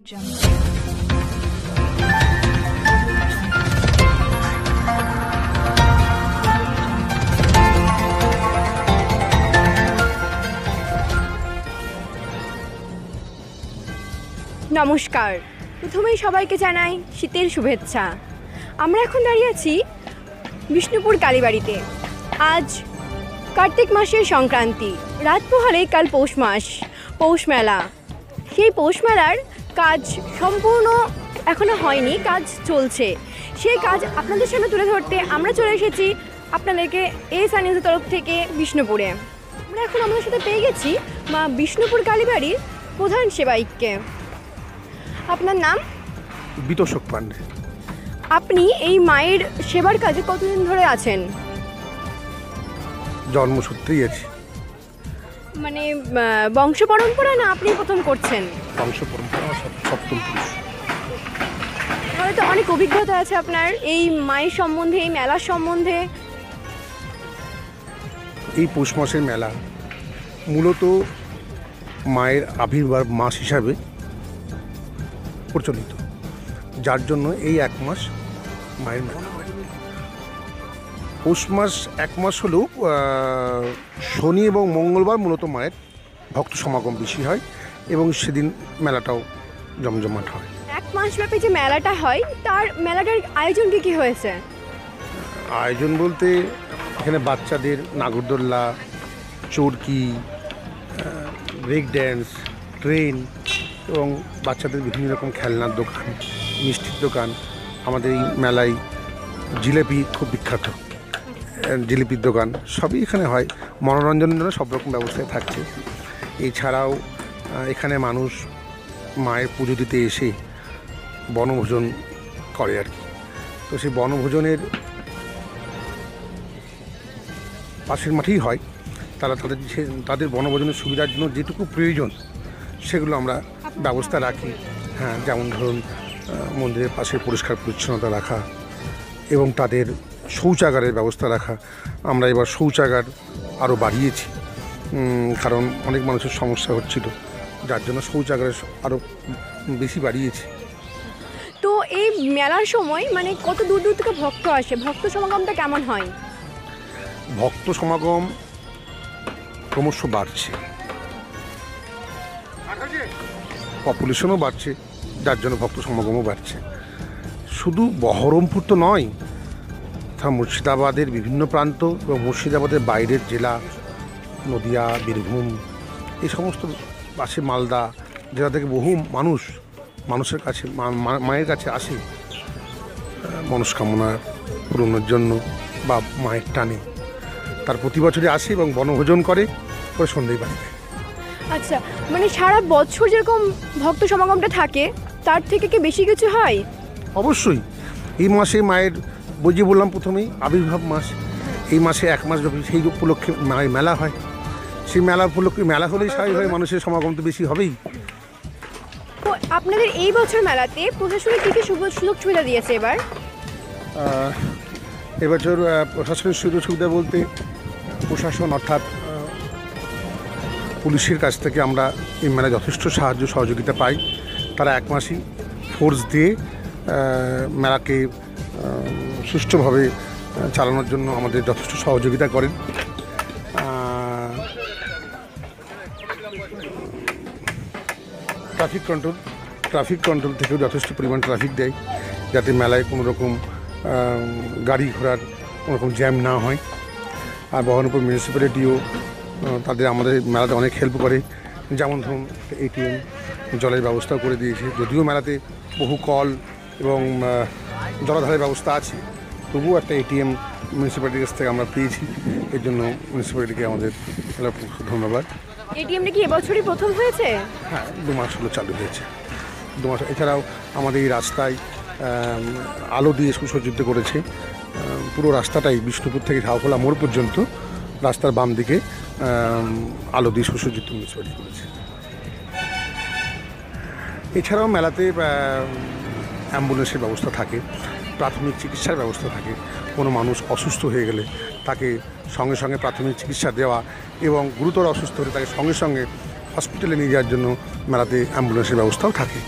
নমস্কার। প্রথমেই সবাইকে জানাই শীতের শুভেচ্ছা। আমরা এখন দাঁড়িয়ে আছি বিষ্ণুপুর কালীবাড়িতে। আজ কার্তিক মাসের সংক্রান্তি। রাত পোহালে কাল পৌষ মাস, পৌষ মেলা। সেই পৌষ মেলার কাজ সম্পূর্ণ এখনও হয়নি কাজ চলছে। সেই কাজ আপনাদের সামনে তুলে ধরতে আমরা চলে এসেছি আপনাদেরকে এই সানিউজের তরফ থেকে বিষ্ণুপুরে। আমরা এখন আমাদের সাথে পেয়ে গেছি মা বিষ্ণুপুর কালীবাড়ির প্রধান সেবাইককে। আপনার নাম? বিতোষক পাণ্ডে আপনি এই মায়ের সেবার কাজে কতদিন ধরে আছেন? জন্মসূত্রেই আছি। মানে বংশ পরম্পরা না আপনি প্রথম করছেন? বংশ পরম্পরা সপ্তম পুরুষ। তাহলে তো অনেক অভিজ্ঞতা আছে আপনার এই মায়ের সম্বন্ধে এই মেলার সম্বন্ধে। এই পৌষ মাসের মেলা মূলত মায়ের আবির্ভাব মাস হিসাবে প্রচলিত। যার জন্য এই এক মাস মায়ের মেলা। পৌষ মাস এক মাস হলেও শনি এবং মঙ্গলবার মূলত মায়ের ভক্ত সমাগম বেশি হয়। এবং সেদিন মেলাটাও জমজমাট হয়। এক মাস ব্যাপী যে মেলাটা হয় তার মেলাটার আয়োজন কি কি হয়েছে? আয়োজন বলতে এখানে বাচ্চাদের নাগরদোল্লা চরকি ব্রেক ড্যান্স ট্রেন এবং বাচ্চাদের বিভিন্ন রকম খেলনার দোকান মিষ্টির দোকান। আমাদের এই মেলায় জিলেপি খুব বিখ্যাত। জিলিপির দোকান। সবই এখানে হয়। মনোরঞ্জনের জন্য সব রকম ব্যবস্থায় থাকছে। এছাড়াও এখানে মানুষ মায়ের পুজো দিতে এসে বনভোজন করে আর কি। তো সেই বনভোজনের পাশের মাঠেই হয়। তারা তাদের সে- তাদের বনভোজনের সুবিধার জন্য যেটুকু প্রয়োজন সেগুলো আমরা ব্যবস্থা রাখি। হ্যাঁ যেমন ধরুন মন্দিরের পাশে পরিষ্কার পরিচ্ছন্নতা রাখা এবং তাদের শৌচাগারের ব্যবস্থা রাখা। আমরা এবার শৌচাগার আরও বাড়িয়েছি। কারণ অনেক মানুষের সমস্যা হচ্ছিল। যার জন্য শৌচাগারের আরও বেশি বাড়িয়েছে। তো এই মেলার সময় মানে কত দূর দূর থেকে ভক্ত আসে? ভক্ত সমাগমটা কেমন হয়? ভক্ত সমাগম ক্রমশ বাড়ছে। পপুলেশনও বাড়ছে যার জন্য ভক্ত সমাগমও বাড়ছে। শুধু বহরমপুর তো নয় তা মুর্শিদাবাদের বিভিন্ন প্রান্ত এবং মুর্শিদাবাদের বাইরের জেলা নদিয়া বীরভূম এই সমস্ত পাশে মালদা জেলা থেকে বহু মানুষ মানুষের কাছে মায়ের কাছে আসে মনস্কামনা পূরণের জন্য বা মায়ের টানে। তার প্রতি বছরই আসে এবং বনভোজন করে পরে সন্ধ্যেই বাড়ি আচ্ছা মানে সারা বছর যেরকম ভক্ত সমাগমটা থাকে তার থেকে কি বেশি কিছু হয়? অবশ্যই। এই মাসে মায়ের বই যে বললাম প্রথমেই আবির্ভাব মাস। এই মাসে এক মাস সেই উপলক্ষে মায়ের মেলা হয় সেই মেলা উপলক্ষে মেলা হলেই স্বাভাবিকভাবে মানুষের সমাগম তো বেশি হবেই। তো আপনাদের এই বছর মেলাতে প্রশাসনিক কী কী সুযোগ সুযোগ সুবিধা দিয়েছে এবার? এবছর প্রশাসনের সুযোগ সুবিধা বলতে প্রশাসন অর্থাৎ পুলিশের কাছ থেকে আমরা এই মেলায় যথেষ্ট সাহায্য সহযোগিতা পাই। তারা এক মাসই ফোর্স দিয়ে মেলাকে সুষ্ঠুভাবে চালানোর জন্য আমাদের যথেষ্ট সহযোগিতা করেন। ট্রাফিক কন্ট্রোল ট্রাফিক কন্ট্রোল থেকেও যথেষ্ট পরিমাণ ট্রাফিক দেয়, যাতে মেলায় কোনো রকম গাড়ি ঘোড়ার কোনো রকম জ্যাম না হয়। আর বহরমপুর মিউনিসিপ্যালিটিও তাদের আমাদের মেলাতে অনেক হেল্প করে। যেমন ধরুন এটিএম জলের ব্যবস্থাও করে দিয়েছে। যদিও মেলাতে বহু কল এবং জলাধারের ব্যবস্থা আছে, তবুও একটা এটিএম মিউনিসিপ্যালিটির কাছ থেকে আমরা পেয়েছি। এর জন্য মিউনিসিপ্যালিটিকে আমাদের ধন্যবাদ। এটিএমটা কি এবছরই প্রথম হয়েছে? হ্যাঁ দু মাস হলো চালু হয়েছে। দু মাস, এছাড়াও আমাদের এই রাস্তায় আলো দিয়ে সুসজ্জিত করেছে। পুরো রাস্তাটাই বিষ্ণুপুর থেকে ঝাউখোলা মোড় পর্যন্ত রাস্তার বাম দিকে আলো দিয়ে সুসজ্জিত মিউনিসিপ্যালিটি করেছে। এছাড়াও মেলাতে অ্যাম্বুলেন্সের ব্যবস্থা থাকে, প্রাথমিক চিকিৎসার ব্যবস্থা থাকে। কোনো মানুষ অসুস্থ হয়ে গেলে তাকে সঙ্গে সঙ্গে প্রাথমিক চিকিৎসা দেওয়া এবং গুরুতর অসুস্থ হলে তাকে সঙ্গে সঙ্গে হসপিটালে নিয়ে যাওয়ার জন্য মেলাতে অ্যাম্বুলেন্সের ব্যবস্থাও থাকে।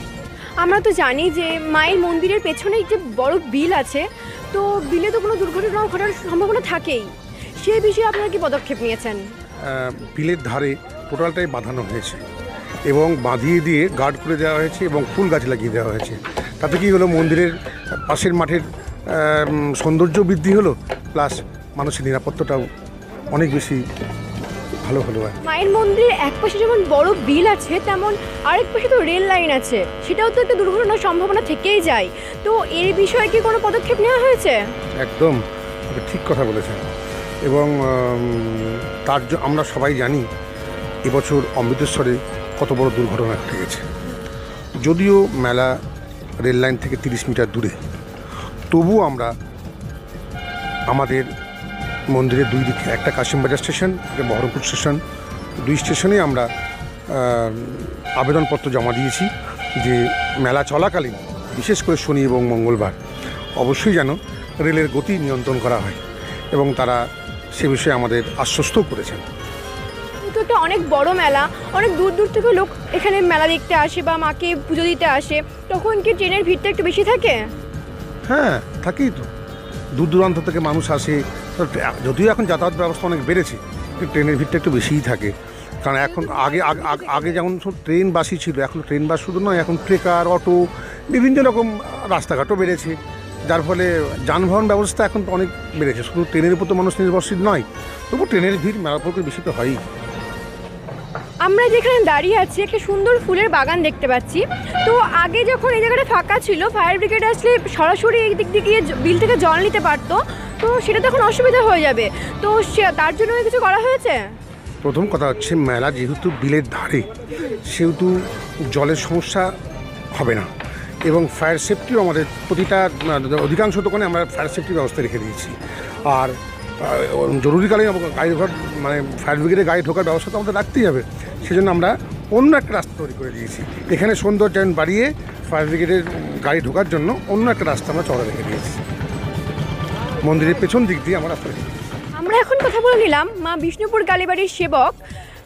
আমরা তো জানি যে মায়ের মন্দিরের পেছনে যে বড় বিল আছে তো বিলে তো কোনো দুর্ঘটনা ঘটার সম্ভাবনা থাকেই। সেই বিষয়ে আপনারা কি পদক্ষেপ নিয়েছেন? বিলের ধারে টোটালটাই বাঁধানো হয়েছে এবং বাঁধিয়ে দিয়ে গার্ড করে দেওয়া হয়েছে এবং ফুল গাছ লাগিয়ে দেওয়া হয়েছে। তাতে কি হলো মন্দিরের পাশের মাঠের সৌন্দর্য বৃদ্ধি হলো প্লাস মানুষের নিরাপত্তাটাও অনেক বেশি ভালো হলো আর মায়ের মন্দিরের এক পাশে যেমন বড় বিল আছে তেমন আরেক পাশে তো রেল লাইন আছে। সেটাও তো একটা দুর্ঘটনার সম্ভাবনা থেকেই যায়। তো এর বিষয়ে কি কোনো পদক্ষেপ নেওয়া হয়েছে? একদম ঠিক কথা বলেছেন। এবং তার আমরা সবাই জানি এবছর অমৃতেশ্বরে কত বড় দুর্ঘটনা ঘটে গেছে। যদিও মেলা রেল লাইন থেকে তিরিশ মিটার দূরে তবুও আমরা আমাদের মন্দিরের দুই দিকে একটা কাশিমবাজার স্টেশন একটা বহরমপুর স্টেশন। দুই স্টেশনে আমরা আবেদনপত্র জমা দিয়েছি যে মেলা চলাকালীন বিশেষ করে শনি এবং মঙ্গলবার অবশ্যই যেন রেলের গতি নিয়ন্ত্রণ করা হয় এবং তারা সে বিষয়ে আমাদের আশ্বস্তও করেছেন। একটা অনেক বড় মেলা অনেক দূর দূর থেকে লোক এখানে মেলা দেখতে আসে বা মাকে পুজো দিতে আসে তখন কি ট্রেনের ভিড়টা একটু বেশি থাকে? হ্যাঁ থাকেই তো। দূর দূরান্ত থেকে মানুষ আসে। যদিও এখন যাতায়াত ব্যবস্থা অনেক বেড়েছে, কিন্তু ট্রেনের ভিড়টা একটু বেশিই থাকে। কারণ এখন আগে, আগ- যেমন সব ট্রেন বাসই ছিল, এখন ট্রেন বাস শুধু নয়, এখন ট্রেকার, অটো, বিভিন্ন রকম রাস্তাঘাটও বেড়েছে। যার ফলে যানবাহন ব্যবস্থা এখন অনেক বেড়েছে। শুধু ট্রেনের উপর তো মানুষ নির্ভরশীল নয়, তবু ট্রেনের ভিড় মেলার বেশি তো হয়ই। আমরা যেখানে দাঁড়িয়ে আছি, একটা সুন্দর ফুলের বাগান দেখতে পাচ্ছি। তো আগে যখন এই জায়গাটা ফাঁকা ছিল, ফায়ার ব্রিগেড আসলে সরাসরি এই দিক দিয়ে বিল থেকে জল নিতে পারতো। তো সেটা তখন অসুবিধা হয়ে যাবে। তো তার জন্য কিছু করা হয়েছে? প্রথম কথা হচ্ছে, মেলা যেহেতু বিলের ধারে, সেহেতু জলের সমস্যা হবে না। এবং ফায়ার সেফটিও আমাদের প্রতিটা অধিকাংশ দোকানে আমরা ফায়ার সেফটির ব্যবস্থা রেখে দিয়েছি। আর জরুরিকালীন গাড়ি ঢোকার মানে ফায়ার ব্রিগেডে গাড়ি ঢোকার ব্যবস্থা তো আমাদের রাখতেই হবে। সেজন্য আমরা অন্য একটা রাস্তা তৈরি করে দিয়েছি। এখানে সৌন্দর্যায়ন বাড়িয়ে ফায়ার ব্রিগেডের গাড়ি ঢোকার জন্য অন্য একটা রাস্তা আমরা চড়া রেখে দিয়েছি। মন্দিরের পেছন দিক দিয়ে আমরা রাস্তা আমরা এখন কথা বলে নিলাম মা বিষ্ণুপুর কালীবাড়ির সেবক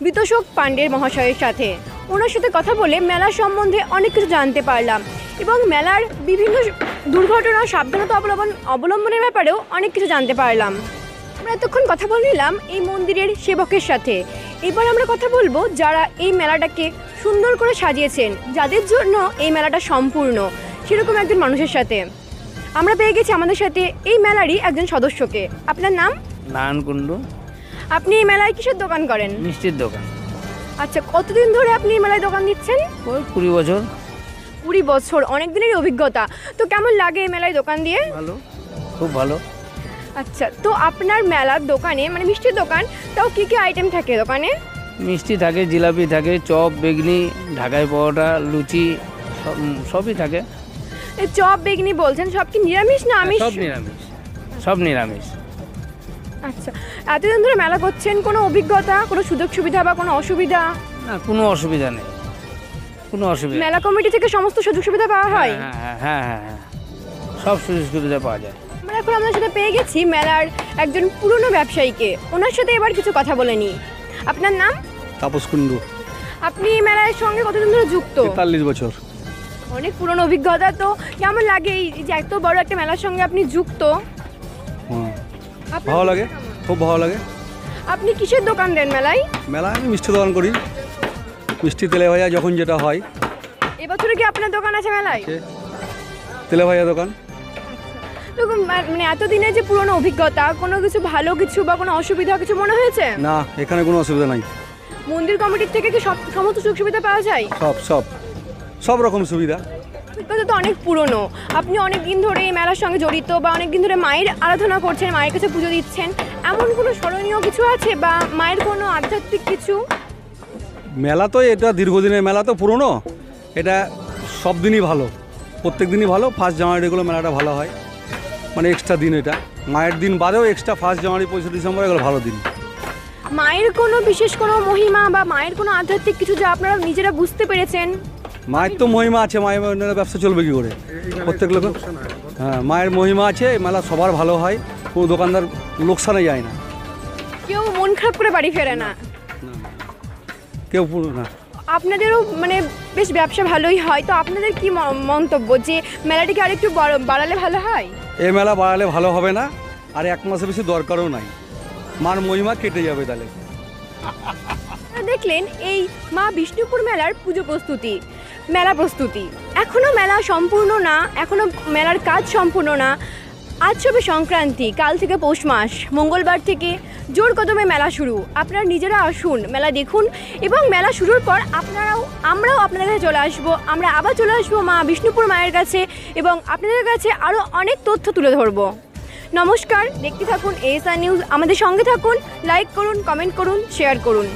বিতোষক পাণ্ডের মহাশয়ের সাথে। ওনার সাথে কথা বলে মেলা সম্বন্ধে অনেক কিছু জানতে পারলাম এবং মেলার বিভিন্ন দুর্ঘটনা সাবধানতা অবলম্বন অবলম্বনের ব্যাপারেও অনেক কিছু জানতে পারলাম। আমরা এতক্ষণ কথা বলে নিলাম এই মন্দিরের সেবকের সাথে। এবার আমরা কথা বলব যারা এই মেলাটাকে সুন্দর করে সাজিয়েছেন যাদের জন্য এই মেলাটা সম্পূর্ণ সেরকম একজন মানুষের সাথে। আমরা পেয়ে গেছি আমাদের সাথে এই মেলারই একজন সদস্যকে। আপনার নাম? নারায়ণ কুণ্ডু। আপনি এই মেলায় কিসের দোকান করেন? মিষ্টির দোকান। আচ্ছা কতদিন ধরে আপনি এই মেলায় দোকান দিচ্ছেন? ওই কুড়ি বছর। কুড়ি বছর অনেক দিনের অভিজ্ঞতা। তো কেমন লাগে এই মেলায় দোকান দিয়ে? ভালো খুব ভালো। আচ্ছা তো আপনার মেলার দোকানে মানে মিষ্টির দোকান তাও কী কী আইটেম থাকে দোকানে? মিষ্টি থাকে জিলাপি থাকে চপ বেগনি ঢাকাই পরোটা লুচি সব সবই থাকে। এই চপ বেগনি বলছেন সব কি নিরামিষ না আমিষ? সব নিরামিষ। সব নিরামিষ। আচ্ছা এতদিন ধরে মেলা করছেন কোনো অভিজ্ঞতা কোনো সুযোগ সুবিধা বা কোনো অসুবিধা? না কোনো অসুবিধা নেই। কোনো অসুবিধা মেলা কমিটি থেকে সমস্ত সুযোগ সুবিধা পাওয়া হয়? হ্যাঁ হ্যাঁ হ্যাঁ হ্যাঁ হ্যাঁ। সব সুযোগ সুবিধা পাওয়া যায়। এখন আপনার সাথে পেয়ে গেছি মেলার একজন পুরনো ব্যবসায়ীকে। ওনার সাথে এবার কিছু কথা বলে নিই। আপনার নাম? তাপস কুণ্ডু। আপনি এই মেলার সঙ্গে কতদিন ধরে যুক্ত? তেতাল্লিশ বছর। অনেক পুরনো অভিজ্ঞতা তো। কেমন লাগে এই যে এত বড় একটা মেলার সঙ্গে আপনি যুক্ত? ভালো লাগে। খুব ভালো লাগে। আপনি কিসের দোকান দেন মেলায়? মেলায় আমি মিষ্টি দোকান করি। মিষ্টি তেলে ভাজা যখন যেটা হয়। এবছরে কি আপনার দোকান আছে মেলায়? তেলে ভাজা দোকান। তো মানে এতদিনের যে পুরনো অভিজ্ঞতা কোনো কিছু ভালো কিছু বা কোনো অসুবিধা কিছু মনে হয়েছে? না এখানে কোনো অসুবিধা নাই। মন্দির কমিটির থেকে কি সব সমস্ত সুযোগ সুবিধা পাওয়া যায়? সব সব। সব রকম সুবিধা। অভিজ্ঞতা তো অনেক পুরনো। আপনি অনেক দিন ধরে এই মেলার সঙ্গে জড়িত বা অনেক দিন ধরে মায়ের আরাধনা করছেন মায়ের কাছে পুজো দিচ্ছেন। এমন কোনো স্মরণীয় কিছু আছে বা মায়ের কোনো আধ্যাত্মিক কিছু? মেলা তো এটা দীর্ঘদিনের মেলা তো পুরনো। এটা সব দিনই ভালো। প্রত্যেক দিনই ভালো। ফার্স্ট জানুয়ারিগুলো মেলাটা ভালো হয়। মানে এক্সট্রা দিন এটা। মায়ের দিন বাদেও এক্সট্রা ফার্স্ট জানুয়ারি পঁচিশে ডিসেম্বর এগুলো ভালো দিন। মায়ের কোনো বিশেষ কোনো মহিমা বা মায়ের কোনো আধ্যাত্মিক কিছু যা আপনারা নিজেরা বুঝতে পেরেছেন? মায়ের তো মহিমা আছে মায়ের ব্যবসা চলবে কি করে? প্রত্যেক লোক হ্যাঁ। মায়ের মহিমা আছে মেলা সবার ভালো হয় কোনো দোকানদার লোকসানে যায় না। কেউ মন খারাপ করে বাড়ি ফেরে না। কেউ পুরো না। আপনাদেরও মানে বেশ ব্যবসা ভালোই হয় তো আপনাদের কি মন্তব্য যে মেলাটিকে আরেকটু বড়- বাড়ালে ভালো হয়? এ মেলা বাড়ালে ভালো হবে না আর এক মাসে বেশি দরকারও নাই। মার মহিমা কেটে যাবে তাহলে। দেখলেন এই মা বিষ্ণুপুর মেলার পুজো প্রস্তুতি মেলা প্রস্তুতি। এখনও মেলা সম্পূর্ণ না এখনও মেলার কাজ সম্পূর্ণ না আজ হবে সংক্রান্তি, কাল থেকে পৌষ মাস, মঙ্গলবার থেকে জোর কদমে মেলা শুরু। আপনারা নিজেরা আসুন, মেলা দেখুন এবং মেলা শুরুর পর আপনারাও, আমরাও আপনাদের কাছে চলে আসব। আমরা আবার চলে আসব মা বিষ্ণুপুর মায়ের কাছে এবং আপনাদের কাছে আরও অনেক তথ্য তুলে ধরবো। নমস্কার, দেখতে থাকুন এএসআর নিউজ আমাদের সঙ্গে থাকুন লাইক করুন কমেন্ট করুন শেয়ার করুন।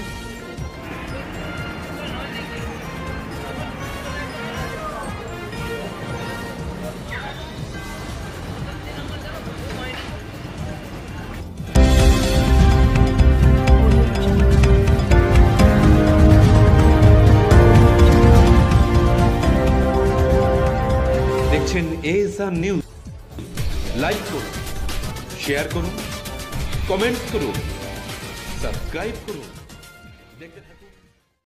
এএসআর নিউজ লাইক করুন শেয়ার করুন কমেন্ট করুন সাবস্ক্রাইব করুন দেখতে থাকুন